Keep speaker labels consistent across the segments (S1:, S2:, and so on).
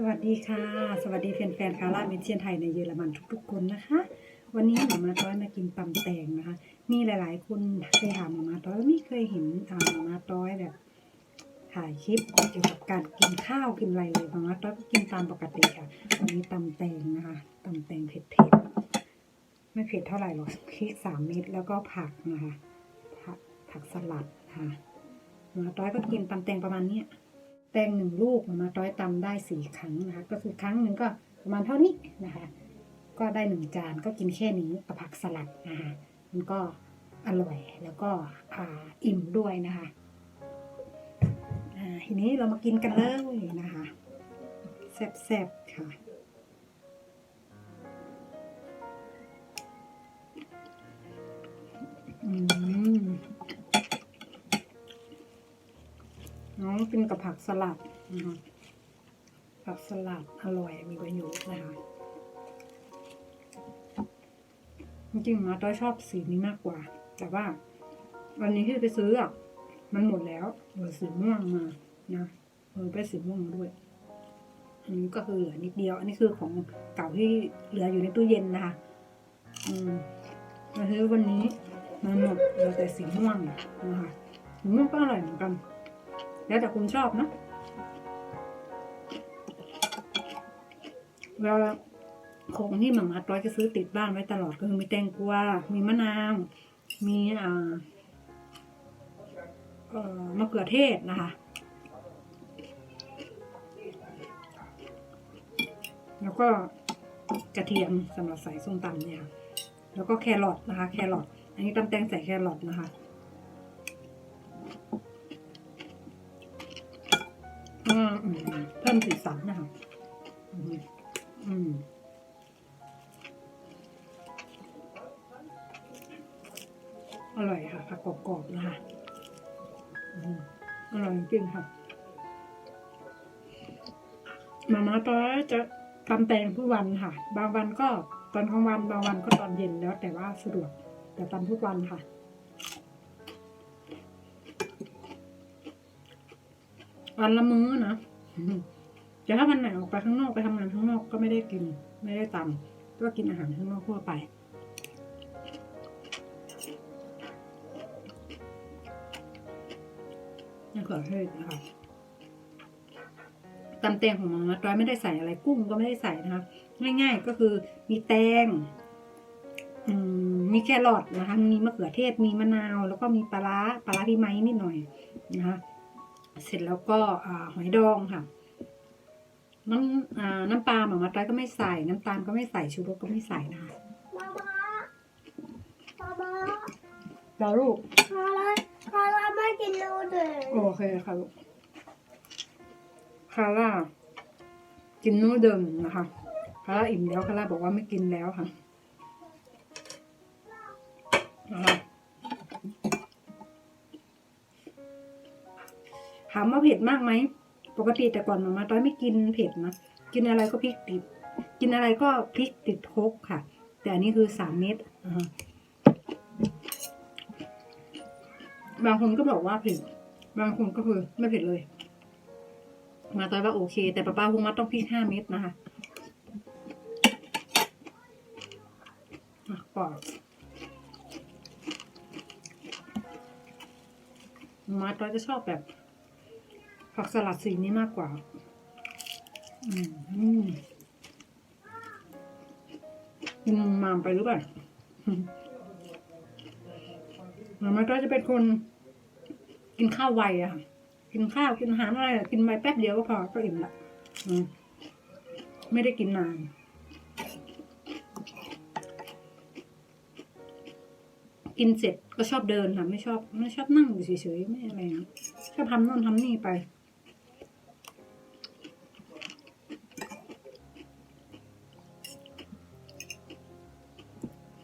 S1: สวัสดีค่ะ สวัสดีแฟนๆคาร่าเมเชียนไทยในเยอรมันทุกๆคนนะคะ วันนี้หมามาต้อยมากินตำแตงนะคะ มีหลายๆคนเคยถามหมามาต้อยไม่เคยเห็นอ่าหมามาต้อยแบบถ่ายคลิปเกี่ยวกับการกินข้าวกินอะไรเลยหมามาต้อยก็กินตามปกติค่ะวันนี้ตำแตงนะคะตำแตงเผ็ดๆไม่เผ็ดเท่าไหร่หรอกพริกสามเม็ดแล้วก็ผักนะคะผักผักสลัดค่ะหมามาต้อยก็กินตำแตงประมาณเนี้ย แตงหนึ่งลูกมาต้อยตำได้สี่ครั้งนะคะ ก็คือครั้งหนึ่งก็ประมาณเท่านี้นะคะ ก็ได้หนึ่งจานก็กินแค่นี้กับผักสลัดนะคะมันก็อร่อยแล้วก็อ่าอิ่มด้วยนะคะอ่าทีนี้เรามากินกันเลยนะคะแซ่บๆค่ะ กินกับผักสลัดนะคะผักสลัดอร่อยมีประโยชน์นะคะจริงๆมาต้อยชอบสีนี้มากกว่า แต่ว่า วันนี้ที่ไปซื้ออะมันหมดแล้วเหลือสีม่วงมานะเออไปสีม่วงด้วยอันนี้ก็คือเหลือนิดเดียว อันนี้คือของเก่าที่เหลืออยู่ในตู้เย็นนะคะอืมมาซื้อวันนี้มันหมดเหลือแต่สีม่วงนะคะสีม่วงก็อร่อยเหมือนกัน แล้วแต่คุณชอบนะแล้วของที่หมามาต้อยจะซื้อติดบ้านไว้ตลอดก็คือมีแตงกวา มีมะนาว มีอ่าเอ่อมะเขือเทศนะคะ แล้วก็กระเทียมสำหรับใส่ส้มตำเนี่ย แล้วก็แครอทนะคะ แครอท อันนี้ตำแตงใส่แครอทนะคะ สันนะคะอืมอร่อยค่ะผักกรอบๆนะคะอร่อยจริงค่ะ มาม่าต้อยจะตำแตงทุกวันค่ะ บางวันก็ตอนกลางวันบางวันก็ตอนเย็นแล้ว แต่ว่าสะดวก แต่ตำทุกวันค่ะวันละมื้อนะ แต่ถ้าวันไหนออกไปข้างนอกไปทำงานข้างนอกก็ไม่ได้กิน ไม่ได้ตำก็กินอาหารข้างนอกทั่วไปมะเขือเทศนะคะตำแตงของมาม่าต้อยไม่ได้ใส่อะไรกุ้งก็ไม่ได้ใส่นะคะง่ายๆก็คือมีแตงมีแครอทนะคะ มีมะเขือเทศ มีมะนาว แล้วก็มีปลาร้าปลาร้าพี่ไม้นิดหน่อยนะคะ เสร็จแล้วก็อหอยดองค่ะ น้ำอ่าน้ำปลาหมามาต้อยก็ไม่ใส่ น้ำตาลก็ไม่ใส่ชูรสก็ไม่ใส่นะคะ
S2: มาม่ามาม่า
S1: แล้วลูก
S2: คาร่าคาร่าไม่กินนูเดิล
S1: โอเคค่ะลูกคาร่ากินนู่เดิมนะคะคาร่าอิ่มแล้วคาร่าบอกว่าไม่กินแล้วค่ะนะคะถามว่าเผ็ดมากไหม ปกติแต่ก่อนมามาต้อยไม่กินเผ็ดนะกินอะไรก็พริกติด กินอะไรก็พริกติดโคกค่ะ แต่อันนี้คือสามเม็ดบางคนก็บอกว่าเผ็ดบางคนก็คือไม่เผ็ดเลย มาต้อยว่าโอเค แต่ป้าป้าคงมาต้องพริกห้าเม็ดนะคะปอกมาต้อยจะชอบแบบ ผักสลัดสีนี้มากกว่า อืมอืมกินมามไปหรือเปล่ามาม่าก็จะเป็นคน กินข้าวไวอะค่ะกินข้าวกินอาหารอะไรกินไปแป๊บเดียวก็พอก็อิ่มละมไม่ได้กินนานกินเสร็จก็ชอบเดินค่ะไม่ชอบไม่ชอบนั่งอยู่เฉยๆไม่อะไรนะชอบทำโน่นทำนี่ไป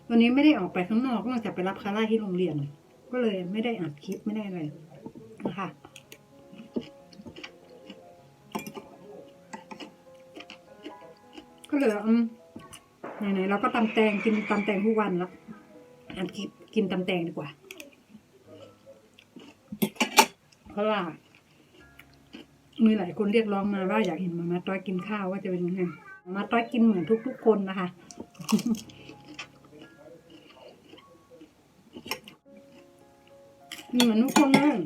S1: วันนี้ไม่ได้ออกไปข้างนอกนอกจากไปรับคาร่าที่โรงเรียน ก็เลยไม่ได้อัดคลิปไม่ได้อะไรนะคะก็เหลยอืมไหนๆเราก็ตำแตงกินตำแตงทุกวันแล้วอัดคลิปกินตำแตงดีกว่า เพราะว่ามีหลายคนเรียกร้องมาว่าอยากเห็นมามาต้อยกินข้าวว่าจะเป็นยังไงมาม่าต้อยกินเหมือนทุกๆคนนะคะ เหมือนทุกคนเลย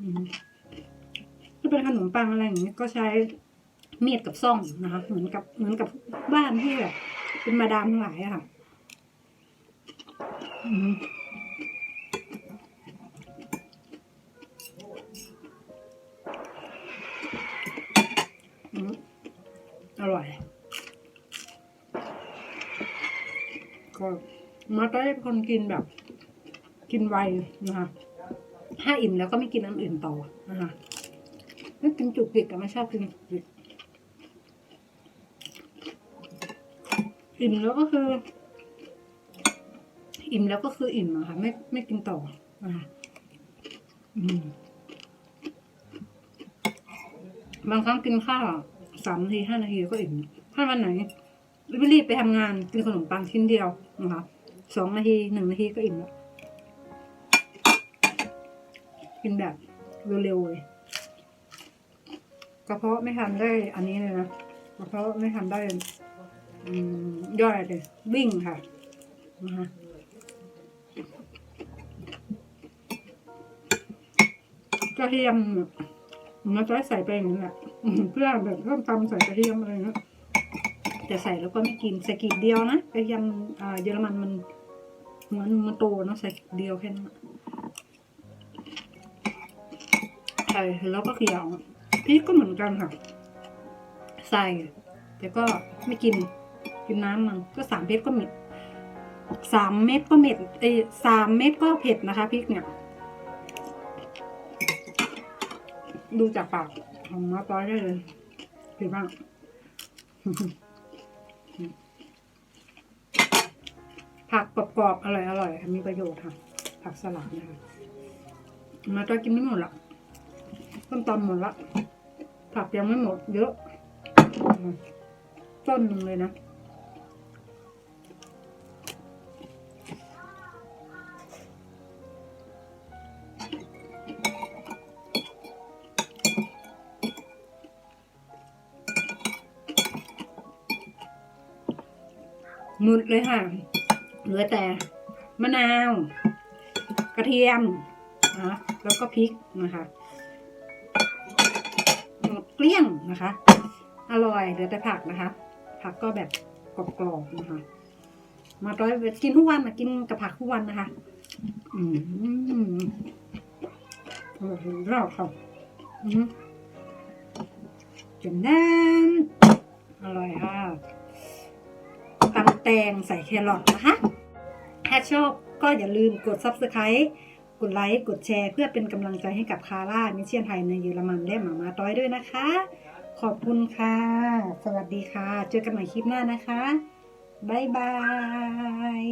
S1: อืมถ้าเป็นขนมปังอะไรอย่างนี้ก็ใช้มีดกับซ่อมนะคะ เหมือนกับเหมือนกับบ้านที่แบบเป็นมาดามทั้งหลายอะค่ะอืมอืมอร่อย ก็มาต้อยเป็นคนกินแบบ กินไวนะคะถ้าอิ่มแล้วก็ไม่กินอันอื่นต่อนะคะไม่กินจุกจิกกับไม่ชอบกินจุกจิกอิ่มแล้วก็คือ อิ่มแล้วก็คืออิ่มอะค่ะ ไม่ไม่กินต่อนะคะบางครั้งกินข้าวสามนาทีห้านาทีก็อิ่มถ้าวันไหนรีบไปทำงานกินขนมปังชิ้นเดียวนะคะสองนาทีหนึ่งนาทีก็อิ่มแล้ว กินแบบเร็วๆเลยกระเพาะไม่ทำได้อันนี้เลยนะกระเพาะไม่ทำได้อย่อยเลยวิ่งค่ะนะคะกระเทียมมันจะใส่ไปอย่างนี้แหละเพื่อแบบเพิ่มตำใส่กระเทียมอะไรนะแต่ใส่แล้วก็ไม่กินใส่กีดเดียวนะกระเทียมอ่าเยอรมันมันเหมือนมันโตเนาะใส่เดียวแค่นั้น ใส่แล้วก็เคี่ยวพริกก็เหมือนกันค่ะ ใส่ แต่ก็ไม่กินกินน้ำมันก็สามเม็ดก็เม็ดสามเม็ดก็เม็ดเอสามเม็ดก็เผ็ดนะคะพริกเนี่ย ดูจากปากของมาต้อยได้เลยเผ็ดมากผักกรอบๆอร่อยๆค่ะมีประโยชน์ค่ะ ผักสลัดนะคะมาต้อยกินไม่หมดหรอก ต้นตอนหมดละ ผักยังไม่หมดเยอะต้นหนึ่งเลยนะหมดเลยค่ะ เหลือแต่มะนาว กระเทียมนะแล้วก็พริกนะคะ เกลี้ยงนะคะ อร่อยเหลือแต่ผักนะคะ ผักก็แบบกรอบๆนะคะ มาต้อยกินทุกวันนะกินกับผักทุกวันนะคะ อืมอร่อยรอบค่ะอืมจนแน่นอร่อยค่ะตำแตงใส่แครอทนะคะ ถ้าชอบก็อย่าลืมกด subscribe กดไลค์ กดแชร์ เพื่อเป็นกำลังใจให้กับคาร่ามิเชียนไทยในเยอรมันและหมามาต้อยด้วยนะคะ ขอบคุณค่ะ สวัสดีค่ะ เจอกันใหม่คลิปหน้านะคะ บ๊ายบาย